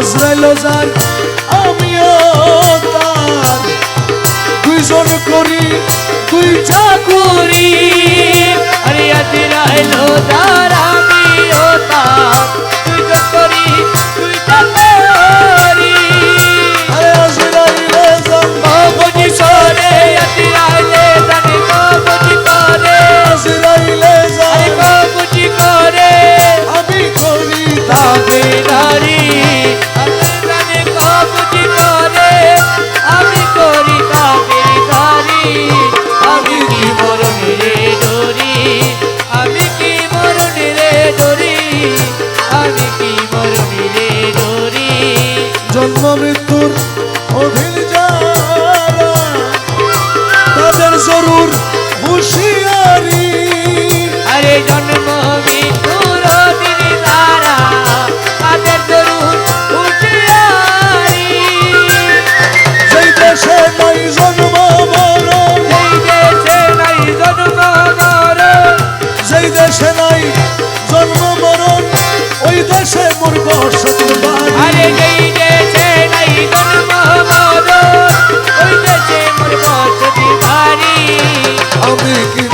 আজরাইল যাই আমিও তার দুইজন করি দুই চাকুরি আমি কি